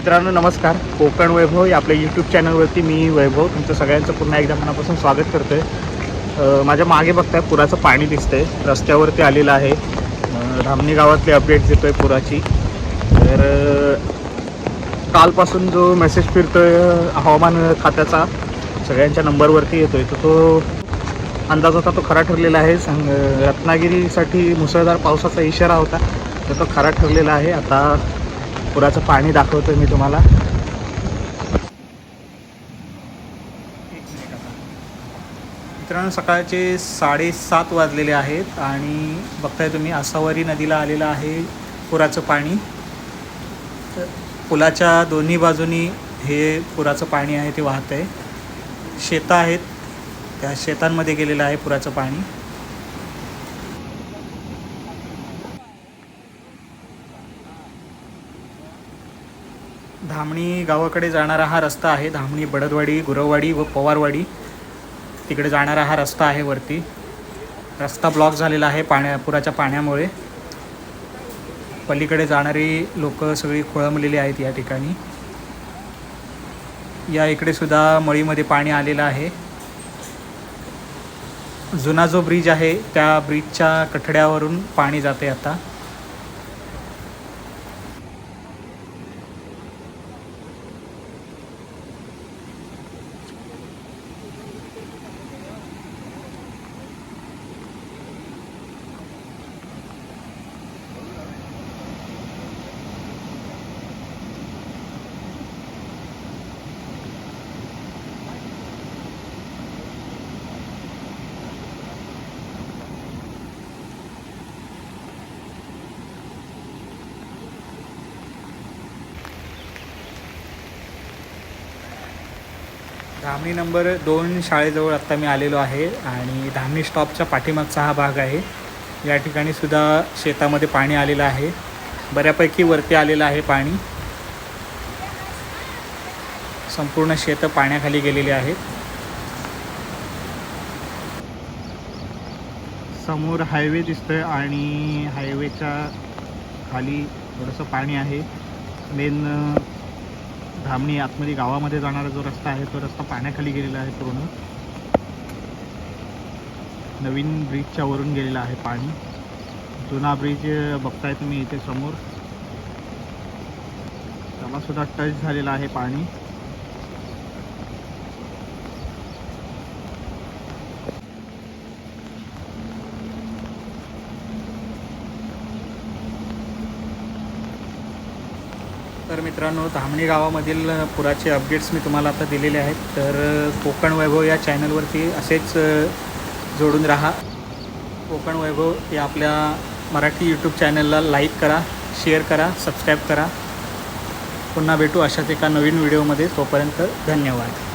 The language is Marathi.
मित्रांनो नमस्कार. कोकण वैभव या आपल्या यूट्यूब चॅनलवरती मी वैभव तुमचं सगळ्यांचं पुन्हा एकदा मनापासून स्वागत करतो आहे माझ्या मागे बघताय पुराचं पाणी दिसतंय. रस्त्यावरती आलेलं आहे. धामणी गावातली अपडेट देतो आहे पुराची. तर कालपासून जो मेसेज फिरतोय हवामान खात्याचा सगळ्यांच्या नंबरवरती येतोय. तर तो अंदाज होता तो खरा ठरलेला आहे. संग रत्नागिरीसाठी मुसळधार पावसाचा इशारा होता तर तो खरा ठरलेला आहे. आता पुराचं पाणी दाखवतोय मी तुम्हाला. मित्रांनो सकाळचे साडेसात वाजलेले आहेत आणि बघताय तुम्ही आसावरी नदीला आलेलं आहे पुराचं पाणी. पुलाच्या दोन्ही बाजूनी हे पुराचं पाणी आहे ते वाहत आहे शेतं आहेत त्या शेतांमध्ये गेलेलं आहे पुराचं पाणी. धामणी गावाकडे जाणारा हा रस्ता आहे. धामणी बडदवाडी गुरववाडी व पवारवाडी. तिकडे जाणारा हा रस्ता आहे वरती. रस्ता ब्लॉक झालेला आहे पाण्या पुराच्या पाण्यामुळे. पलीकडे जाणारी लोक सगळी खोळंबलेली आहेत या ठिकाणी. या इकडे सुद्धा मळीमध्ये पाणी आलेलं आहे. जुना जो ब्रिज आहे त्या ब्रिजच्या कठड्यावरून पाणी जाते आता. धामणी नंबर दोन शाळेजवळ आत्ता मी आलेलो आहे आणि धामणी स्टॉपच्या पाठीमागचा हा भाग आहे. या ठिकाणी सुद्धा शेतामध्ये पाणी आलेलं आहे. बऱ्यापैकी वरती आलेलं आहे पाणी. संपूर्ण शेतं पाण्याखाली गेलेली आहेत समोर हायवे दिसतोय आणि हायवेच्या खाली थोडंसं पाणी आहे. मेन धामणी आतमध्ये गावामध्ये जाणारा जो रस्ता आहे तो रस्ता पाण्याखाली गेलेला आहे पूर्ण. नवीन ब्रिजच्या वरून गेलेला आहे पाणी. जुना ब्रिज बघताय तुम्ही इथे समोर. त्याला सुद्धा टच झालेला आहे पाणी. तर मित्रांनो धामणी गावामधील पुराचे अपडेट्स मी तुम्हाला आता दिलेले आहेत. तर कोकण वैभव या चॅनलवरती असेच जोडून राहा. कोकण वैभव या आपल्या मराठी यूट्यूब चॅनलला लाईक करा शेअर करा सबस्क्राईब करा. पुन्हा भेटू अशाच एका नवीन व्हिडिओमध्ये तोपर्यंत धन्यवाद.